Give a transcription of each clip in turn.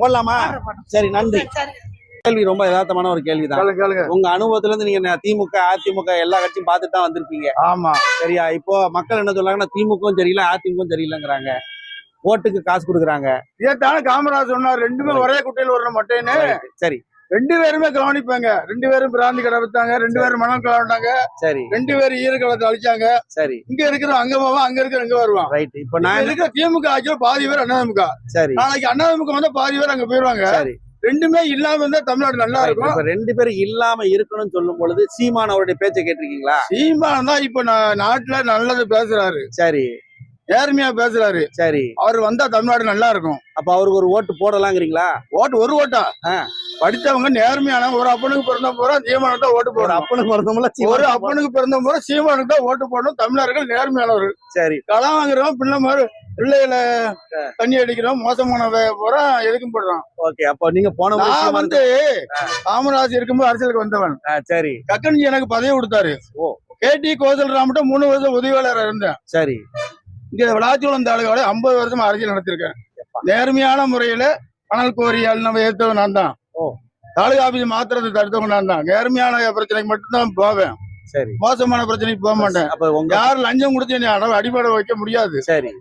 போடலாமா? சரி நன்றி. கேள்வி ரொம்ப யதார்த்தமான ஒரு கேளுங்க கேளுங்க. உங்க அனுபவத்துல இருந்து நீங்க திமுக அதிமுக எல்லா கட்சியும் பார்த்துட்டு தான் வந்திருப்பீங்க. ஆமா. சரியா? இப்போ மக்கள் என்ன சொல்றாங்கன்னா திமுகவும் சரியில்லை அதிமுகவும் சரியில்லைங்கிறாங்க. ஓட்டுக்கு காசு கொடுக்குறாங்க. இதைத்தானே காமராஜ் சொன்னார் ரெண்டுமே ஒரே குட்டையில் வர மாட்டேன்னு. சரி. ரெண்டு பேருமே கவனிப்பாங்க. ரெண்டு பேரும் பிராந்தி கடை வித்தாங்க. ரெண்டு பேரும் மனம் கலந்தாங்க சரி. ரெண்டு பேரும் ஈரக்கலத்தை அழிச்சாங்க. சரி. இங்க இருக்கிற அங்க போவான் அங்க இருக்கிற இங்க வருவான். ரைட் இப்போ நான் இருக்கிற திமுக ஆட்சியில் பாதி பேர் அண்ணாதிமுக. சரி. நாளைக்கு அண்ணாதிமுக வந்தா பாதி பேர் அங்க போயிருவாங்க. சரி. ரெண்டுமே இல்லாம இருந்தா தமிழ்நாடு நல்லா. இருக்கும். ரெண்டு பேரும் இல்லாம இருக்கணும்னு சொல்லும் பொழுது சீமான் அவருடைய பேச்சை கேட்டிருக்கீங்களா? சீமான் தான் இப்ப நாட்டுல நல்லது பேசுறாரு. சரி. நேர்மையா பேசுறாரு. சரி. அவர் வந்தா தமிழ்நாடு நல்லா இருக்கும். அப்ப அவருக்கு ஒரு ஓட்டு போடலாங்கிறீங்களா? ஓட்டு ஒரு ஓட்டா. படித்தவங்க நேர்மையான ஒரு அப்பனுக்கு பிறந்த போறோம் சீமானுக்கு தான் ஓட்டு ஒரு போடணும். அப்பனுக்கு பிறந்தவங்கள ஒரு அப்பனுக்கு பிறந்த போற சீமானுக்கு தான் ஓட்டு போடணும். தமிழர்கள் நேர்மையானவர்கள். சரி. களம் வாங்குறவன் பிள்ளை மாதிரி பிள்ளைகளை தண்ணி அடிக்கிறோம் மோசமான போறா எதுக்கும் போடுறான். ஓகே அப்போ நீங்க போன நான் வந்து காமராஜ் இருக்கும்போது அரசியலுக்கு வந்தவன். சரி. கக்கன்ஜி எனக்கு பதவி கொடுத்தாரு. ஓ. கே. டி. கோசல்ராம்கிட்ட மூணு வருஷம் உதவியாளர் இருந்தேன். சரி. இங்க விளாத்திக்குளம் தாலுகாவில ஐம்பது வருஷம் அரசியல் நடத்திருக்கேன். நேர்மையான முறையில பணல் கோரியால் நம்ம ஏத்தவன் நான் தான். தாலுகா ஆபீஸ் மாத்திரத்தை தடுத்தவன் நான் தான் நேர்மையான பிரச்சனைக்கு மட்டும்தான் போவேன். சரி. மோசமான பிரச்சனைக்கு போக மாட்டேன். அப்ப உங்க யார் லஞ்சம் கொடுத்து என்னை அட- அடிபட வைக்க முடியாது. சரி.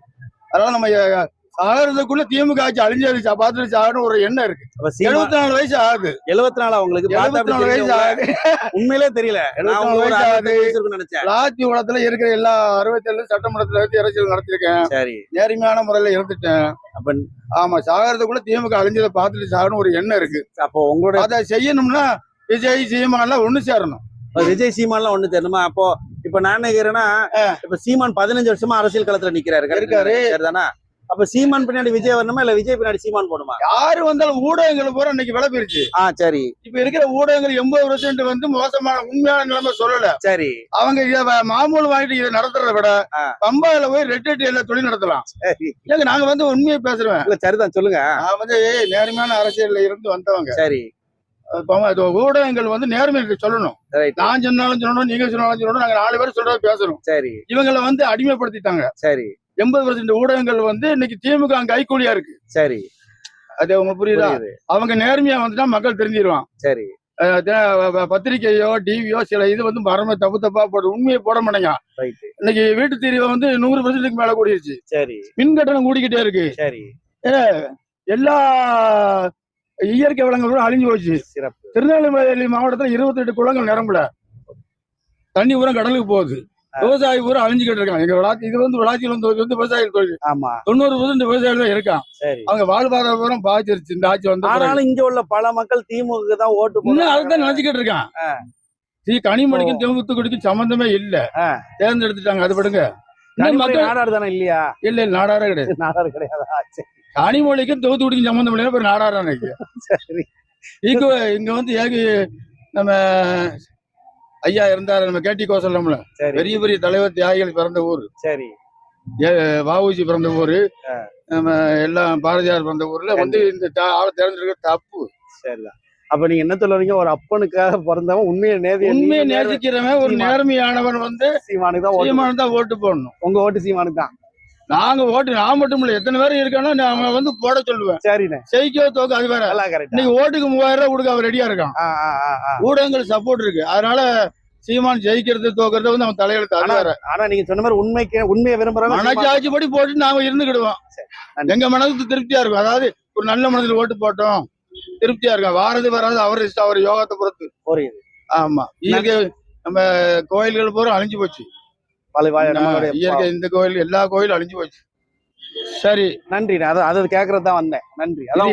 அதனால நம்ம சாகிறதுக்குள்ள திமுக ஆட்சி அழிஞ்சது சா- பார்த்துட்டு சாகணும் ஒரு எண்ணம் இருக்கு. சீமான் எழுபத்தி நாலு வயசு ஆகுது. எழுபத்தி நாலு எழுபத்தி நாலு வயசு. ஆகுது. உண்மையிலே தெரியல. எழுபத்தி வயசு ஆகுது. நினைச்சேன். குளத்துல இருக்கிற எல்லா அறுபத்தேழு சட்டமன்றத்துல இருந்து அரசியல் நடத்திருக்கேன் சரி. நேர்மையான முறையில இருந்துட்டேன் அப்ப ஆமா சாகிறதுக்குள்ள திமுக அழிஞ்சதை பார்த்துட்டு சாகணும் ஒரு எண்ணம் இருக்கு. அப்போ உங்களோட அதை செய்யணும்னா விஜய் சீமான்லாம் ஒண்ணு சேரணும். விஜய் சீமான்லாம் ஒண்ணு தெரியணுமா அப்போ இப்ப நான் நினைக்கிறேன்னா இப்ப சீமான் பதினஞ்சு வருஷமா அரசியல் களத்துல நிக்கிறாரு. இருக்காரு. சரிதானா? அப்ப சீமான் பின்னாடி விஜய் வரணுமா இல்ல விஜய் பின்னாடி சீமான் போகணுமா? யாரு வந்தாலும் ஊடகங்கள் பூரா இன்னைக்கு விலை போயிருச்சு ஆ சரி. இப்ப இருக்கிற ஊடகங்கள் எண்பது பர்சன்ட் வந்து மோசமான உண்மையான நிலைமை சொல்லல. சரி. அவங்க மாமூல் வாங்கிட்டு இதை நடத்துறத விட. பம்பாயில போய் ரெட் எல்லா தொழில் நடத்தலாம். ஏங்க நாங்க வந்து உண்மையை பேசுறேன் இல்ல சரிதான் சொல்லுங்க. நான் வந்து நேர்மையான அரசியல்ல இருந்து வந்தவங்க. சரி. ஊடகங்கள் வந்து நேர்மையை சொல்லணும். நான் சொன்னாலும் சொல்லணும் நீங்க சொன்னாலும் சொல்லணும் நாங்க நாலு பேர் சொல்றத பேசணும். சரி. இவங்களை வந்து அடிமைப்படுத்திட்டாங்க. சரி. எண்பது பர்சன்ட் ஊடகங்கள் வந்து இன்னைக்கு திமுக கைக்கூலியா இருக்கு. சரி. அது உங்களுக்கு புரியுதா? அவங்க நேர்மையா வந்துட்டா மக்கள் தெரிஞ்சிருவான். சரி. அஹ் தின- ப- பத்திரிக்கையோ டிவியோ சில இது வந்து மரம தப்பு தப்பா போட்டு உண்மையை போட மாட்டேங்க. இன்னைக்கு வீட்டு தீர்வை வந்து நூறு பர்சன்ட்டுக்கு மேல கூடிருச்சு. சரி. மின் கட்டணம் கூடிக்கிட்டே இருக்கு. சரி. எல்லா இயற்கை வளங்களும் அழிஞ்சு போச்சு. திருநெல்வேலி மாவட்டத்துல இருபத்தி எட்டு குளங்கள் நிரம்பல. தண்ணி பூரா கடலுக்கு போகுது. விவசாயி பூரா அழிஞ்சுக்கிட்டு இருக்காங்க. எங்க விளாத்தி இது வந்து விளாத்தியில் வந்து வந்து விவசாய தொழில் ஆமா. தொண்ணூறு பர்சன்ட் விவசாயிகள் தான் இருக்கான். சரி. அவங்க வாழ்வாதாரம் பாதிச்சிருச்சு இந்த ஆட்சி வந்து ஆனாலும் இங்க உள்ள பல மக்கள் திமுக தான் ஓட்டு இன்னும். அதுதான் நினைச்சுக்கிட்டு இருக்கான். ஸ்ரீ கனிமொழிக்கும் தெமுத்துக்குடிக்கும் சம்பந்தமே இல்ல. தேர்ந்தெடுத்துட்டாங்க. அது படுங்க நாடார் தானே இல்லையா? இல்ல இல்ல நாடாரே கிடையாது. நாடார் கிடையாதா. கனிமொழிக்கும் தூத்துக்குடிக்கும் சம்பந்தம் இப்ப நாடாரா நினைக்கு சரி. இங்க இங்க வந்து ஏகி நம்ம ஐயா இருந்தாரு நம்ம கேட்டி கோசல்லம்ல சரி. பெரிய பெரிய தலைவர் தியாகிகள் பிறந்த ஊர். சரி. வாவுஜி பிறந்த ஊரு. நம்ம எல்லாம் பாரதியார் பிறந்த ஊர்ல வந்து இந்த ஆளை தேர்ந்தெடுக்க தப்பு. சரிதான். அப்ப நீங்க என்ன சொல்ல வரீங்க ஒரு அப்பனுக்காக பிறந்தவன் உண்மையை நேதி உண்மையை நேசிக்கிறவன் ஒரு. நேர்மையானவன் வந்து சீமானுக்கு தான் சீமானு தான் ஓட்டு போடணும். உங்க ஓட்டு சீமானுக்கு தான். நாங்க ஓட்டு நான் மட்டும் இல்ல எத்தனை பேர் இருக்கானோ நான் வந்து போட சொல்லுவேன். சரிண்ணே. ஜெயிக்கோ தோக்க அது வேற. இன்னைக்கு ஓட்டுக்கு மூவாயிரம் ரூபாய் கொடுக்க அவன் ரெடியா இருக்கான். ஊடகங்கள் சப்போர்ட் இருக்கு. அதனால சீமான் ஜெயிக்கிறது தோக்கிறது வந்து அவன் தலையெழுத்து அது ஆனா நீங்க சொன்ன மாதிரி உண்மைக்கு உண்மையை விரும்புறவங்க சீமான். மனச்சாட்சிப்படி போட்டு நாம இருந்துக்கிடுவோம். எங்க மனதுக்கு திருப்தியா இருக்கும். அதாவது ஒரு நல்ல மனதில் ஓட்டு போட்டோம் திருப்தியா இருக்கும் வாரது வராது அவர் இஷ்டம் அவர் யோகத்தை பொறுத்து. ஆமா. இயற்கை நம்ம கோயில்கள் பூரா அழிஞ்சு போச்சு. இயற்கை இந்த கோயில் எல்லா கோயிலும் அழிஞ்சு போச்சு. சரி நன்றி நான் அதை அதை கேட்கறது தான் வந்தேன். நன்றி. அதான்